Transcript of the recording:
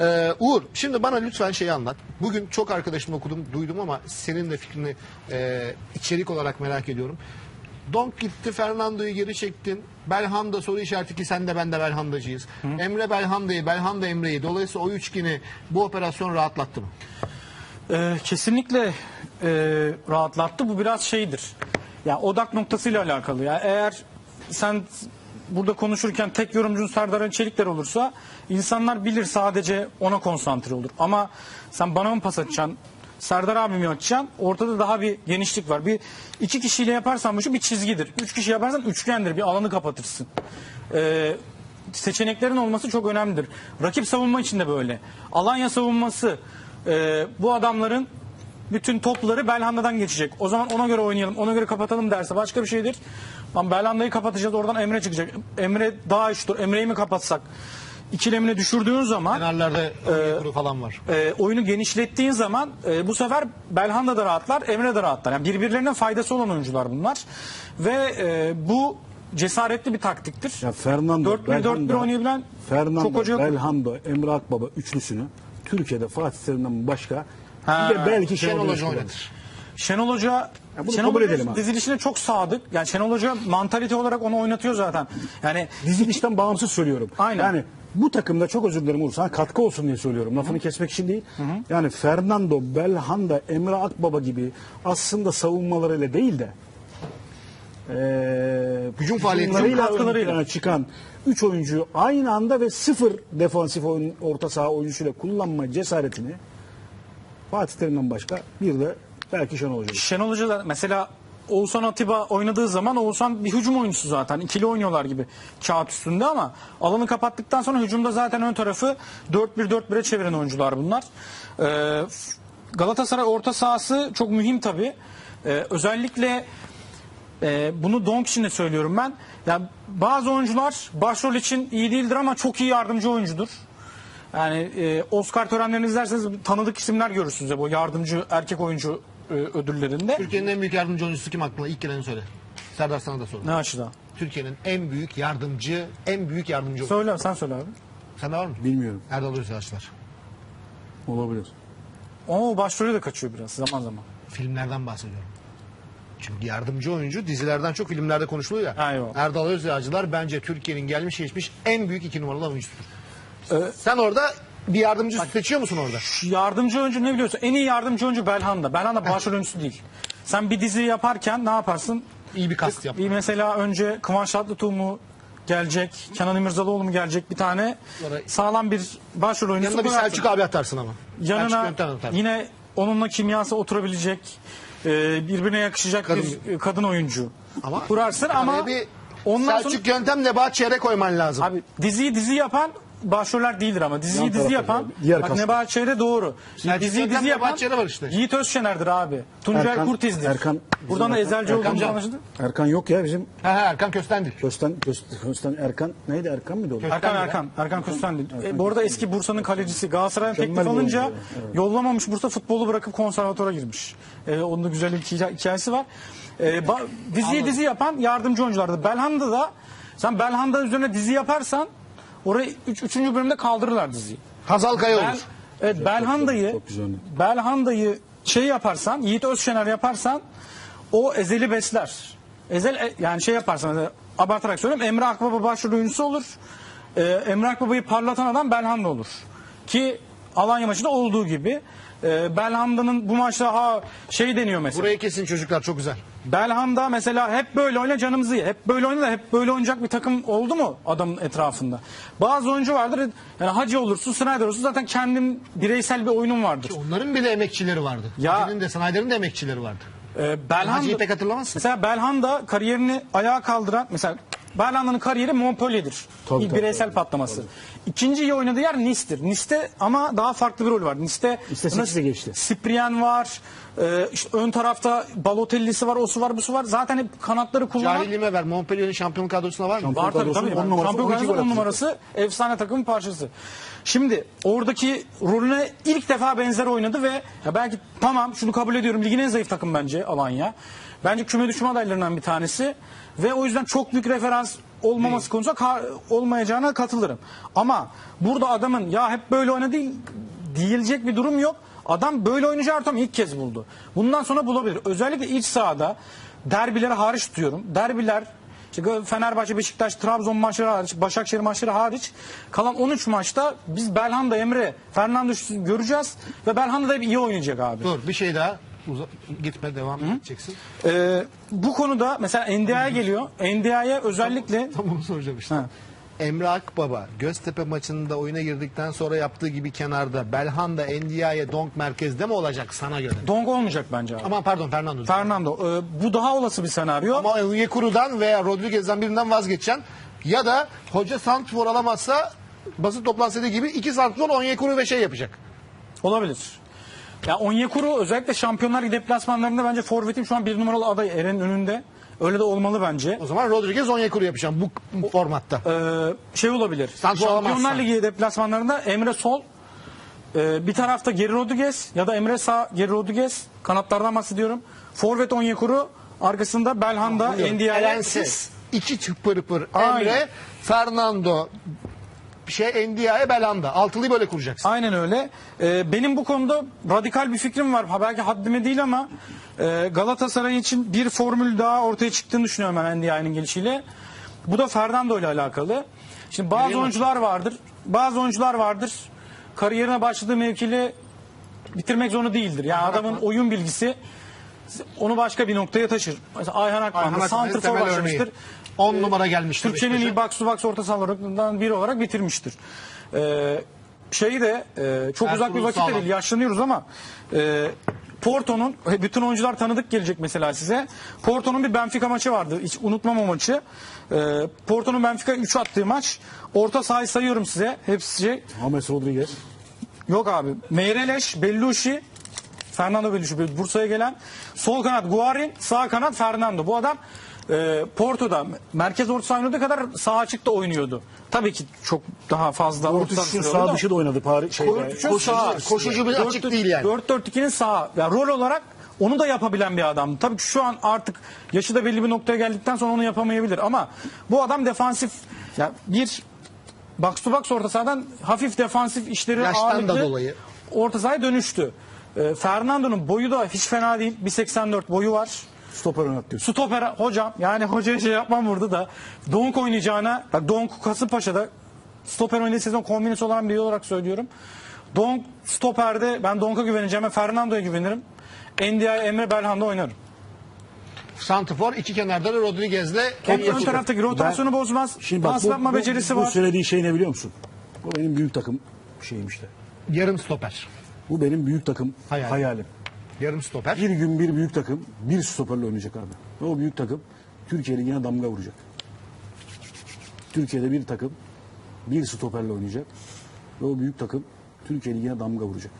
Ee, Uğur şimdi bana lütfen şeyi anlat. Bugün çok arkadaşımla okudum duydum ama senin de fikrini e, içerik olarak merak ediyorum. Donk gitti Fernando'yu geri çektin. Belhanda soru işareti ki sen de ben de Belhandacıyız. Emre Belhanda'yı, Belhanda Emre'yi. Dolayısıyla o üçgeni bu operasyon rahatlattı mı? Ee, kesinlikle e, rahatlattı. Bu biraz şeydir. Ya odak noktasıyla alakalı. Ya eğer sen burada konuşurken tek yorumcun Serdar Çelikler olursa insanlar bilir sadece ona konsantre olur. Ama sen bana mı pas atacaksın? Serdar abi mi atacaksın? Ortada daha bir genişlik var. Bir iki kişiyle yaparsan bu şu bir çizgidir. Üç kişi yaparsan üçgendir. Bir alanı kapatırsın. Ee, seçeneklerin olması çok önemlidir. Rakip savunma için de böyle. Alanya savunması e, bu adamların bütün topları Belhanda'dan geçecek. O zaman ona göre oynayalım, ona göre kapatalım derse başka bir şeydir. Lan Belhanda'yı kapatacağız, oradan Emre çıkacak. Emre daha üçtür. Emre'yi mi kapatsak? İkilemine düşürdüğün zaman Kenarlarda kuru falan var. e, oyunu genişlettiğin zaman e, bu sefer Belhanda da rahatlar, Emre de rahatlar. Yani birbirlerine faydası olan oyuncular bunlar. Ve e, bu cesaretli bir taktiktir. Ya Fernando, 4-1-4-1 Belhanda, oynayabilen Fernando, çok hoca yok. Belhanda, Emre Akbaba üçlüsünü Türkiye'de Fatih Terim'den başka Ha, bir de belki Şenol Hoca oynatır. Şenol Hoca Ya bunu Şenol kabul Hoca edelim abi. dizilişine çok sadık. Yani Şenol Hoca mantalite olarak onu oynatıyor zaten. Yani Dizilişten bağımsız söylüyorum. Aynen. Yani bu takımda çok özür dilerim Uğur, sana katkı olsun diye söylüyorum. Lafını kesmek için değil. Yani Fernando, Belhanda, Emre Akbaba gibi aslında savunmalarıyla değil de eee Hücum ön katkılarıyla. çıkan 3 oyuncuyu aynı anda ve sıfır defansif oyun, orta saha oyuncusuyla kullanma cesaretini Fatih Terim'den başka bir de belki Şenol Hoca. Şenol Hoca da mesela Oğuzhan Atiba oynadığı zaman Oğuzhan bir hücum oyuncusu zaten. İkili oynuyorlar gibi kağıt üstünde ama alanı kapattıktan sonra hücumda zaten ön tarafı 4-1-4-1'e çeviren oyuncular bunlar. Ee, Galatasaray orta sahası çok mühim tabii. Ee, özellikle e, bunu Donk için de söylüyorum ben. Ya bazı oyuncular başrol için iyi değildir ama çok iyi yardımcı oyuncudur. Yani e, Oscar törenlerini izlerseniz tanıdık isimler görürsünüz ya bu yardımcı erkek oyuncu e, ödüllerinde. Türkiye'nin en büyük yardımcı oyuncusu kim aklına? İlk geleni söyle. Serdar sana da sorun. Ne açıdan? Türkiye'nin en büyük yardımcı, en büyük yardımcı oyuncusu. Söyle sen söyle abi. Sende var mı? Bilmiyorum. Erdal Özyaşlar. Olabilir. Ama o başrolü de kaçıyor biraz zaman zaman. Filmlerden bahsediyorum. Çünkü yardımcı oyuncu dizilerden çok filmlerde konuşuluyor ya. Yok. Erdal Özyağcılar bence Türkiye'nin gelmiş geçmiş en büyük iki numaralı oyuncusudur. Ee, Sen orada bir yardımcı seçiyor musun orada? Yardımcı oyuncu ne biliyorsun? En iyi yardımcı oyuncu Belhanda. Belhanda başrol oyuncusu değil. Sen bir dizi yaparken ne yaparsın? İyi bir kast yap. Bir mesela önce Kıvanç Tatlıtuğ mu gelecek, Kenan İmirzalıoğlu mu gelecek bir tane sağlam bir başrol oyuncusu Yanına bir koyarsın. Selçuk abi atarsın ama. Selçuk yanına Yöntem atarsın. yine onunla kimyası oturabilecek e, birbirine yakışacak Kadın- bir e, kadın oyuncu Ama kurarsın ama araya bir ondan Selçuk sonra Yöntem Nebahat Çehre koyman lazım. abi diziyi dizi yapan başroller değildir ama diziyi Yan dizi tarafta yapan yani. Diğer bak kast. Nebahat Çehre doğru. Selçuk diziyi dizi yapan Çehre var işte. Yiğit Özşener'dir abi. Tuncay Erkan- Kurtiz'dir. Erkan- Buradan da bizim ezelci Erkan- olduğumuz Erkan- anlaşıldı. Erkan yok ya bizim Ha, ha, Erkan Köstendil. Kösten, Kösten, Kösten Erkan neydi Erkan mıydı o? Erkan ya. Erkan. Erkan Köstendil. E, bu arada eski Bursa'nın kalecisi. Galatasaray'ın Mükemmel teklif bir alınca oyuncu, yollamamış Bursa futbolu bırakıp konservatora girmiş. E, onun da güzel bir hikaye- hikayesi var. E, ba- diziyi dizi yapan yardımcı oyunculardı. Belhanda da sen Belhanda üzerine dizi yaparsan orayı 3. Üç, üçüncü bölümde kaldırırlar diziyi. Hazal Kaya olur. evet, Belhanda'yı çok güzel. Belhanda'yı şey yaparsan, Yiğit Özşener yaparsan o Ezel'i besler. Ezel e, yani şey yaparsan e, abartarak söylüyorum Emre Akbaba başrol oyuncusu olur. E, Emre Akbaba'yı parlatan adam Belhanda olur. Ki Alanya maçında olduğu gibi e, Belhanda'nın bu maçta ha şey deniyor mesela. Burayı kesin çocuklar çok güzel. Belhanda mesela hep böyle oyna canımızı ye. Hep böyle oyna da hep böyle oynayacak bir takım oldu mu adamın etrafında? Bazı oyuncu vardır yani Hacı olursun, Snyder olursun zaten kendim bireysel bir oyunum vardır. Onların bile emekçileri vardı. Ya- Hacı'nın de Snyder'in de emekçileri vardı. Ee, Belhanda, Hacı'yı pek hatırlamazsın. Mesela Belhanda kariyerini ayağa kaldıran mesela Belhanda'nın kariyeri Montpellier'dir. Tabii, Bir tabii, bireysel tabii, patlaması. İkinci iyi oynadığı yer Nice'tir. Nice'te ama daha farklı bir rol var. Nice'te Nice'te sekize geçti. Cyprien var. e, işte ön tarafta Balotelli'si var, osu var, busu var. Zaten hep kanatları kullanan Cahilliğime ver. Montpellier'in şampiyonluk kadrosunda var mı? Şampiyon Var tabii kadrosunun tabii. on numarası, Şampiyon 12 kadrosunun gol on attı. numarası efsane takımın parçası. Şimdi oradaki rolüne ilk defa benzer oynadı ve ya belki tamam şunu kabul ediyorum ligin en zayıf takım bence Alanya. Bence küme düşme adaylarından bir tanesi ve o yüzden çok büyük referans olmaması konusunda ka- olmayacağına katılırım. Ama burada adamın ya hep böyle oyna değil diyilecek bir durum yok. Adam böyle oynayacağı ortamı ilk kez buldu. Bundan sonra bulabilir. Özellikle iç sahada derbileri hariç tutuyorum. Derbiler işte Fenerbahçe, Beşiktaş, Trabzon maçları hariç, Başakşehir maçları hariç kalan 13 maçta biz Belhanda, Emre, Fernando göreceğiz ve Belhanda da hep iyi oynayacak abi. Dur bir şey daha. Uza- gitme devam edeceksin. Ee, bu konuda mesela NDI'ye geliyor. NDI'ye özellikle Tam onu soracağım işte. Ha. Emre Akbaba Göztepe maçında oyuna girdikten sonra yaptığı gibi kenarda Belhanda Endia'ya donk merkezde mi olacak sana göre? Dong olmayacak bence abi. Aman pardon Fernando. Fernando e, bu daha olası bir senaryo. Ama Onyekuru'dan veya Rodriguez'den birinden vazgeçeceksin. Ya da hoca Santfor alamazsa basın toplantısı dediği gibi iki Santfor Onyekuru ve şey yapacak. Olabilir. Ya Onyekuru özellikle Şampiyonlar deplasmanlarında bence forvetin şu an bir numaralı aday Eren'in önünde. Öyle de olmalı bence. O zaman Rodriguez Onyekuru yapacağım bu formatta. Ee, şey olabilir. Santrfor Şampiyonlar alamazsan. Ligi deplasmanlarında Emre Sol e, bir tarafta Geri Rodriguez ya da Emre Sağ Geri Rodriguez kanatlardan bahsediyorum. Forvet Onyekuru arkasında Belhanda, Ndiaye. Elensiz. İki çıpır pır. Aynen. Emre, Fernando, şey Endia'ya Belhanda. Altılıyı böyle kuracaksın. Aynen öyle. Ee, benim bu konuda radikal bir fikrim var. Ha, belki haddime değil ama e, Galatasaray için bir formül daha ortaya çıktığını düşünüyorum ben Ndiaye'nin gelişiyle. Bu da Fernando ile alakalı. Şimdi bazı Nereye oyuncular vardır. Bazı oyuncular vardır. Kariyerine başladığı mevkili bitirmek zorunda değildir. Yani adamın oyun bilgisi onu başka bir noktaya taşır. Mesela Ayhan Akman Ayhan da Akman'ın santrfor başlamıştır. örneği. 10 numara gelmiştir. Beşiktaş'a. iyi box to box orta sahalarından biri olarak bitirmiştir. Ee, şeyi de e, çok uzak bir Ertuğrul vakit de Sağlam. değil yaşlanıyoruz ama e, Porto'nun bütün oyuncular tanıdık gelecek mesela size. Porto'nun bir Benfica maçı vardı. Hiç unutmam o maçı. E, Porto'nun Benfica 3 attığı maç. Orta sahayı sayıyorum size. Hepsi şey. James Rodriguez. Yok abi. Meireles, Bellucci, Fernando Bellucci Bursa'ya gelen. Sol kanat Guarin, sağ kanat Fernando. Bu adam e, Porto'da merkez orta saha kadar sağ açıkta oynuyordu. Tabii ki çok daha fazla orta saha sağ da- dışı da oynadı Paris şeyde. Koşucu, Koşucu- sağ. koşucu bir açık değil yani. 4-4-2'nin sağ. Ya rol olarak onu da yapabilen bir adam. Tabii ki şu an artık yaşı da belli bir noktaya geldikten sonra onu yapamayabilir ama bu adam defansif ya bir box to box orta sahadan hafif defansif işleri Yaştan da ağırlıklı dolayı. orta sahaya dönüştü. Ee, Fernando'nun boyu da hiç fena değil. 1.84 boyu var. Stoper oynat diyorsun. Stoper hocam yani hocaya şey yapmam burada da Donk oynayacağına bak Donk Kasımpaşa'da stoper oynadığı sezon kombinesi olan biri olarak söylüyorum. Donk stoperde ben Donk'a güveneceğim ve Fernando'ya güvenirim. Ndiaye Emre Belhanda oynarım. Santrfor iki kenarda da Rodriguez'le Hem ön taraftaki rotasyonu bozmaz. Şimdi bak pas bu, bu, becerisi bu var. söylediği şey ne biliyor musun? Bu benim büyük takım şeyim işte. Yarım stoper. Bu benim büyük takım Hayal. hayalim. Yarım stoper. Bir gün bir büyük takım bir stoperle oynayacak abi. Ve o büyük takım Türkiye Ligi'ne damga vuracak. Türkiye'de bir takım bir stoperle oynayacak. Ve o büyük takım Türkiye Ligi'ne damga vuracak.